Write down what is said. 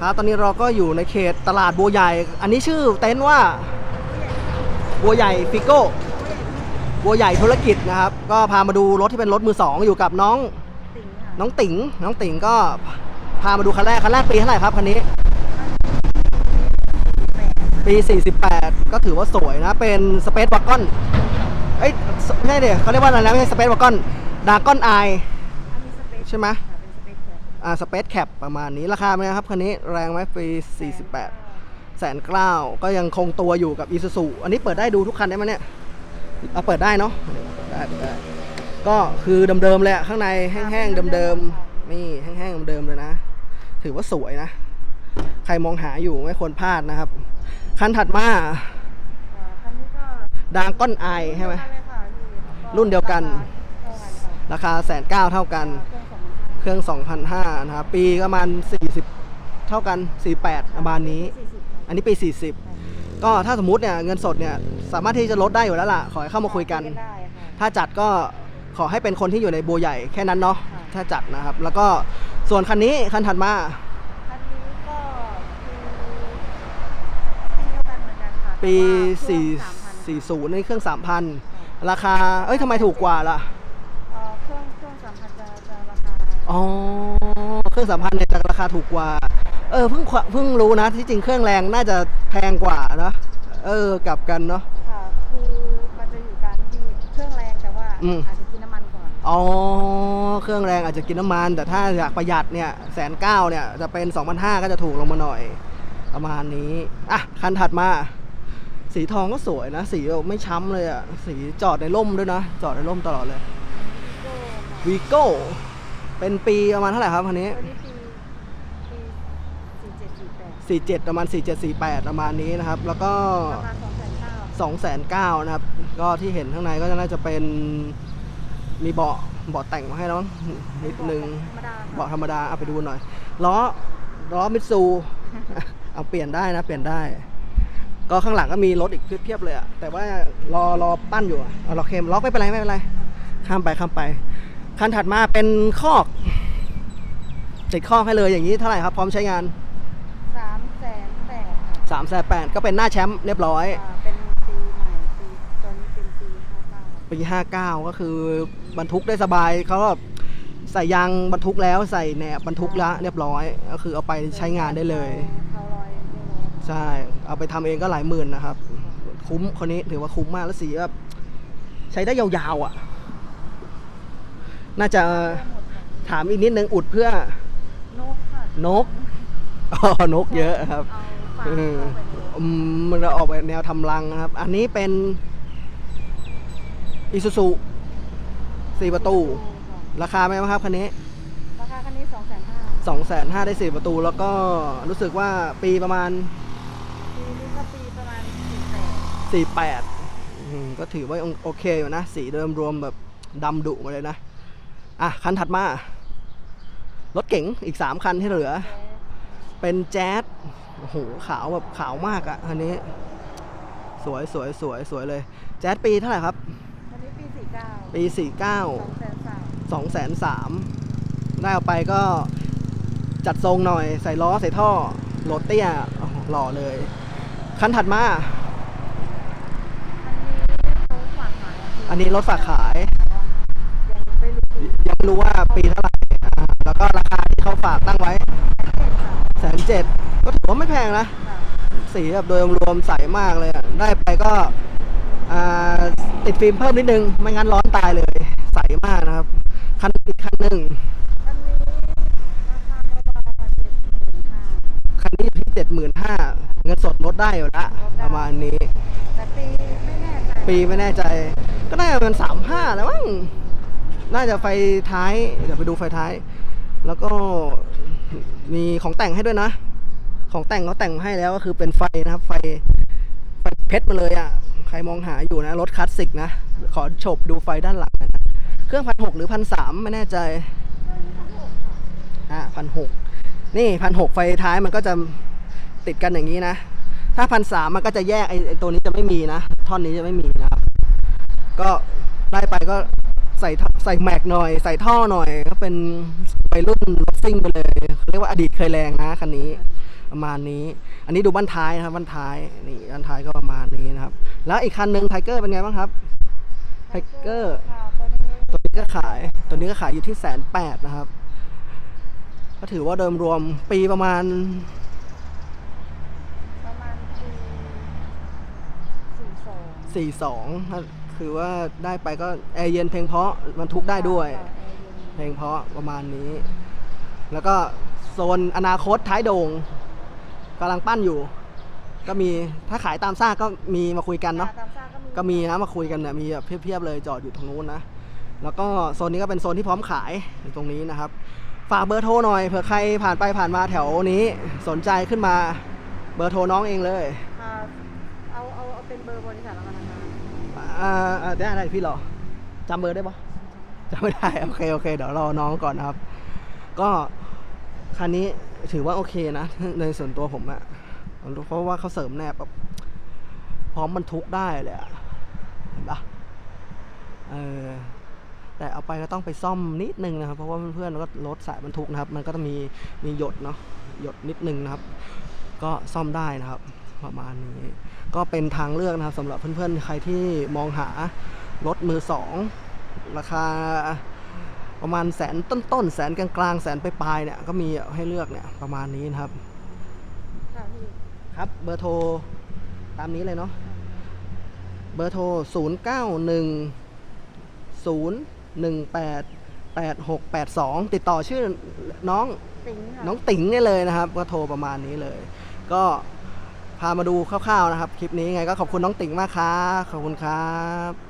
ครับตอนนี้เราก็อยู่ในเขตตลาดบัวใหญ่ อันนี้ชื่อเต็นท์ว่าบัวใหญ่ฟิโก้บัวใหญ่ธุรกิจนะครับ ก็พามาดูรถที่เป็นรถมือสองอยู่กับน้องน้องติ๋งน้องติ๋งก็พามาดูคันแรกคันแรกปีเท่าไหร่ครับคันนี้ ปี 48 ก็ถือว่าสวยนะ เป็นสเปซวักกอนเอ้ยไม่ใช่เดี๋ยวเขาเรียกว่าอะไรนะไม่ใช่สเปซวักกอนดากอนไอใช่ไหม อ่าสเปซแคปประมาณนี้ราคาเป็นไงครับคันนี้แรงไหมปี48แสนเก้าก็ยังคงตัวอยู่กับ i s u z u อันนี้เปิดได้ดูทุกคันได้ไหมเนี่ยเอาเปิดได้เนาะได้เปิดได้ ก็คือเดิมๆเลยอะข้างในแห้งๆเดิมๆนี่แห้งๆเดิมๆเลยนะ ถือว่าสวยนะ ใครมองหาอยู่ไม่ควรพลาดนะครับ คันถัดมาอ่าคันนี้ก็ดางก้อนไอใช่ไหม รุ่นเดียวกัน ราคาแสนเก้าเท่ากัน เครื่อง 2005 นะครับ ปีประมาณ 40 เท่ากัน 48 ประมาณนี้ อันนี้ปี 40 ก็ถ้าสมมติเนี่ยเงินสดเนี่ยสามารถที่จะลดได้อยู่แล้วล่ะ ขอให้เข้ามาคุยกันถ้าจัดก็ขอให้เป็นคนที่อยู่ในโบวใหญ่แค่นั้นเนาะถ้าจัดนะครับ แล้วก็ส่วนคันนี้คันถัดมาปี4 40 นี่เครื่อง 3,000 ราคา เอ้ยทำไมถูกกว่าล่ะ อ๋อ เครื่อง3,000เนี่ยจะราคาถูกกว่า เออเพิ่งขวเพิ่งรู้นะ ที่จริงเครื่องแรงน่าจะแพงกว่านะ เออกลับกันเนาะ ค่ะ คือมันจะอยู่การที่เครื่องแรงแต่ว่าอืม อาจจะกินน้ำมันก่อน อ๋อ เครื่องแรงอาจจะกินน้ำมัน แต่ถ้าอยากประหยัดเนี่ยแสนเก้าเนี่ยจะเป็น 2,500 ก็จะถูกลงมาหน่อย ประมาณนี้ อะ คันถัดมา สีทองก็สวยนะ สีแบบไม่ช้ำเลยอะสีจอดในร่มด้วยนะ จอดในร่มตลอดเลยโก้ค่ะวีโก้ เป็นปีประมาณเท่าไหร่ครับคันนี้ตัวนี้ปีปีสี่เจ็ดสี่แปด47ประมาณ4748ประมาณนี้นะครับ แล้วก็ราคาสองแสนเก้า2 9 0 0นะครับ ก็ที่เห็นข้างในก็น่าจะเป็นมีเบาะเบาะแต่งมาให้แล้วมั้งนิดนึง ธรรมดาเบาะธรรมดาเอาไปดูหน่อยล้อล้อมิตซู เอาเปลี่ยนได้นะ เปลี่ยนได้ ก็ข้างหลังก็มีรถอีกเพียบเลยอะแต่ว่ารอรอปั้นอยู่อะเอาล็อกเคมล็อกไม่เป็นไรไม่เป็นไร ข้ามไปข้ามไป คันถัดมาเป็นคอก ติดคอกให้เลยอย่างนี้เท่าไหร่ครับ พร้อมใช้งานสามแสนแปดค่ะ3ามแสนแปดก็เป็นหน้าแชมป์เรียบร้อยอ่าเป็นปีใหม่ปีตัวนี้เป็นปีห้าเก้าปี59ก็คือบรรทุกได้สบายเขาก็ใส่ยางบรรทุกแล้วใส่แหนบบรรทุกแล้วเรียบร้อย ก็คือเอาไปใช้งานได้เลยเขาลอยไม่รู้ใช่เอาไปทำเองก็หลายหมื่นนะครับ คุ้มคนนี้ถือว่าคุ้มมากแล้วสีแบบใช้ได้ยาวๆอะ น่าจะถามอีกนิดนึงอุดเพื่อ นกค่ะนก อ๋อนกเยอะครับเอาฝาอืมเข้าไปในรถอืมมันจะออกแบบแนวทำรังนะครับ อันนี้เป็นอิซูซุสี่ประตู ราคาไหมครับคันนี้ราคาคันนี้สองแสนห้าสองแสนห้าได้สี่ประตู แล้วก็รู้สึกว่าปีประมาณปีนี้ก็ปีประมาณสี่แสนสี่แปดก็ถือว่าโอเคอยู่นะ สีเดิมรวมแบบดำดุมาเลยนะ อะ คันถัดมา รถเก๋งอีกสามคันที่เหลือ เป็นแจ๊สโอ้โห ขาวแบบขาวมากอะคันนี้ สวยสวยสวยสวยเลย แจ๊สปีเท่าไหร่ครับคันนี้ปีสี่เก้าปีสี่เก้าสองแสนสามสองแสนสามได้เอาไปก็จัดทรงหน่อย ใส่ล้อใส่ท่อโรถเตี้ยโอ้โหหล่อเลย คันถัดมาคันนี้เขาฝากขายอะพี่ ไม่รู้ว่าปีเท่าไหร่อ่าแล้วก็ราคาที่เขาฝากตั้งไว้เจ็ดค่ะแสนเจ็ดก็ถือว่าไม่แพงนะค่ะสีแบบโดยรวมใสมากเลยอะได้ไปก็อ่าติดฟิล์มเพิ่มนิดนึง ไม่งั้นร้อนตายเลย ใสมากนะครับ คันอีกคันหนึ่งคันนี้ราคาเบาๆค่ะเจ็ดหมื่นห้าคันนี้อยู่ที่เจ็ดหมื่นห้าเงินสดลดได้อยู่ละลดได้ประมาณนี้ แต่ปีไม่แน่ใจปีไม่แน่ใจ ก็น่าจะเป็นสามห้าแล้วมั้ง น่าจะไฟท้าย เดี๋ยวไปดูไฟท้าย แล้วก็มีของแต่งให้ด้วยนะ ของแต่งเขาแต่งมาให้แล้วก็คือเป็นไฟนะครับ ไฟไฟเพชรมาเลยอะ่ะ ใครมองหาอยู่นะ รถคลาสสิกนะ ขอฉบดูไฟด้านหลังนะเครื่องพันหกหรือพันสามไม่แน่ใจ อ่าพันหกนี่พันหกไฟท้ายมันก็จะติดกันอย่างนี้นะ ถ้าพันสามมันก็จะแยกไอ้ไอ้ตัวนี้จะไม่มีนะ ท่อนนี้จะไม่มีนะครับ ก็ได้ไปก็ ใส่ท่อใส่แม็กหน่อย ใส่ท่อหน่อยก็เป็นไปรุ่นรถซิ่งไปเลยเขาเรียกว่าอดีตเคยแรงนะคันนี้ประมาณนี้ อันนี้ดูบ้านท้ายนะครับบ้านท้ายนี่บ้านท้ายก็ประมาณนี้นะครับ แล้วอีกคันหนึ่งไทเกอร์เป็นไงบ้างครับไทเกอร์ค่ะตัวนี้ตัวนี้ก็ขายตัวนี้ก็ขายอยู่ที่แสนแปดนะครับ ก็ถือว่าเดิมรวมปีประมาณประมาณปีสี่สอง42 คือว่าได้ไปก็แอร์เย็นเพลงเพราะมันทุกได้ด้วยค่ะแอร์เย็นเพลงเพราะประมาณนี้ แล้วก็โซนอนาคตท้ายโด่งกำลังปั้นอยู่ ก็มีถ้าขายตามซ่ากก็มีมาคุยกันเนาะตามซ่าก็มีก็มีนะมาคุยกันเนี่ยมีแบบเพียบๆเลยจอดอยู่ตรงนู้นนะแล้วก็โซนนี้ก็เป็นโซนที่พร้อมขายอยู่ตรงนี้นะครับ ฝากเบอร์โทรหน่อยเผื่อใครผ่านไปผ่านมาแถวนี้สนใจขึ้นมาเบอร์โทรน้องเองเลยค่ะ เอาเอาเอาเป็นเบอร์บริษัทแล้วกันนะคะอ่าอ่าได้ได้พี่เหรอจำเบอร์ได้ปะจำไม่ได้ โอเค โอเค เดี๋ยวรอน้องก่อนนะครับ ก็คันนี้ถือว่าโอเคนะ ในส่วนตัวผมอะเพราะว่าเขาเสริมแนบแบบพร้อมบรรทุกได้เลยอะเห็นปะเออแต่เอาไปก็ต้องไปซ่อมนิดนึงนะครับ เพราะว่าเพื่อนๆก็รถสายบรรทุกนะครับ มันก็จะมีมีหยดเนาะหยดนิดนึงนะครับ ก็ซ่อมได้นะครับ ประมาณนี้ ก็เป็นทางเลือกนะครับสำหรับเพื่อนๆ ใครที่มองหารถมือสองราคาประมาณแสนต้นๆ แสนกลางๆ แสนปลายๆเนี่ยก็มีให้เลือกเนี่ยประมาณนี้นะครับค่ะพี่ครับเบอร์โทรตามนี้เลยเนาะเบอร์โทร 0 9 1 0 1 8 8 6 8 2 ติดต่อชื่อน้องติ๋งค่ะน้องติ๋งได้เลยนะครับ ก็โทรประมาณนี้เลย ก็ พามาดูคร่าวๆนะครับ คลิปนี้ยังไงก็ขอบคุณน้องติ๋งมากครับขอบคุณครับ